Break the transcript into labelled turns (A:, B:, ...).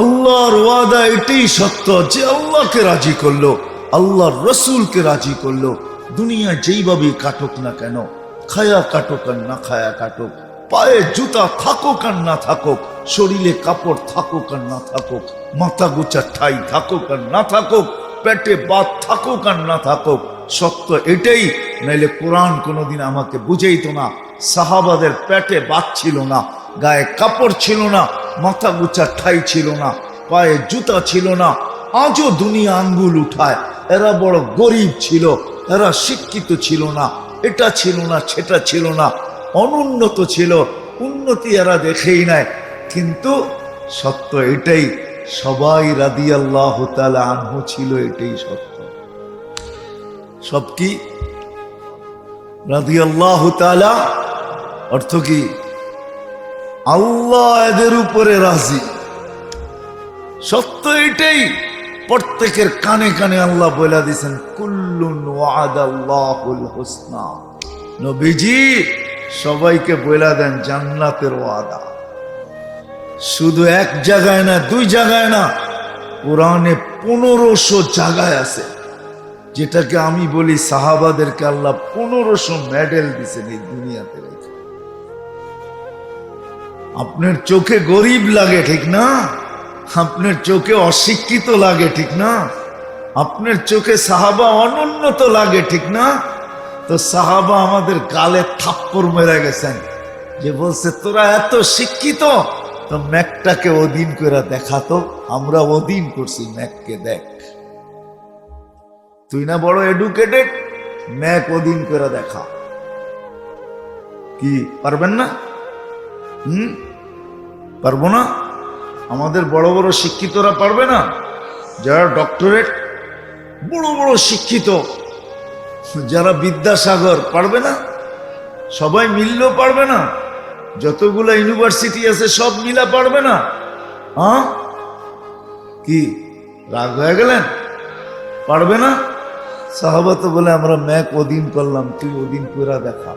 A: আল্লাহর ওয়াদা এটাই সত্য যে আল্লাহকে রাজি করল, আল্লাহর রসুলকে রাজি করল। দুনিয়া যেইভাবে কাটুক না কেন, খায়া কাটুক আর না খায়া কাটুক, পায়ে জুতা থাকুক আর না থাকুক, শরীরে কাপড় থাকুক আর না থাকুক, মাথা গুচা ঠাই থাকুক আর না থাকুক, পেটে বাত থাকুক আর না থাকুক, সত্য এটাই, নাইলে কোরআন কোনোদিন আমাকে বুঝেইতো না, সাহাবাদের পেটে বাদ ছিল না, গায়ে কাপড় ছিল না মাথা গুচা ঠাই ছিল না, পায়ে জুতা ছিল না, আজও দুনিয়া আঙ্গুল উঠায়। এরা বড় গরিব ছিল, এরা শিক্ষিত ছিল না, এটা ছিল না, সেটা ছিল না, অনুন্নত ছিল, উন্নতি এরা দেখেই নাই। কিন্তু সত্য এটাই, সবাই রাদি আল্লাহ আনহু ছিল এটাই সত্য। সব কি? রাদি আল্লাহ অর্থ কি? আল্লাহ এদের উপরে রাজি। সত্য এটাই, প্রত্যেকের কানে কানে আল্লাহ বলে দিয়েছেন, কুল্লুন ওয়াদাল্লাহুল হুসনা। নবীজি সবাইকে বলে দেন, জান্নাতের ওয়াদা। শুধু এক জায়গায় না, দুই জায়গায় না, কোরআনে পনেরোশো জায়গায় আছে। যেটাকে আমি বলি, সাহাবাদেরকে আল্লাহ পনেরোশো মেডেল দিছেন এই দুনিয়াতে। আপনার চোখে গরিব লাগে, ঠিক না? আপনার চোখে অশিক্ষিত লাগে, ঠিক না? আপনার চোখে সাহাবা অনুন্নত লাগে, ঠিক না? তো সাহাবা আমাদের গালে থাপ্পড় মেরে গেছেন। যে বলছে, তোরা এত শিক্ষিত? তো ম্যাকটাকে অধীন করে দেখাতো, আমরা অধীন করছি, ম্যাককে দেখ। তুই না বড় এডুকেটেড ম্যাক অধীন করে দেখা। কি, পারবেন না? হুম? পারব না। আমাদের বড় বড় শিক্ষিতরা পারবে না। যারা ডক্টরেট বড় বড় শিক্ষিত, যারা বিদ্যাসাগর পারবে না, সবাই মিললেও পারবে না। যতগুলো ইউনিভার্সিটি আছে, সব মিলা পারবে না। হ্যাঁ কি, রাগ হয়ে গেলেন? পারবে না? সাহাবা বলে, আমরা ম্যাক ওদিন করলাম, তুই ওদিন করে দেখা।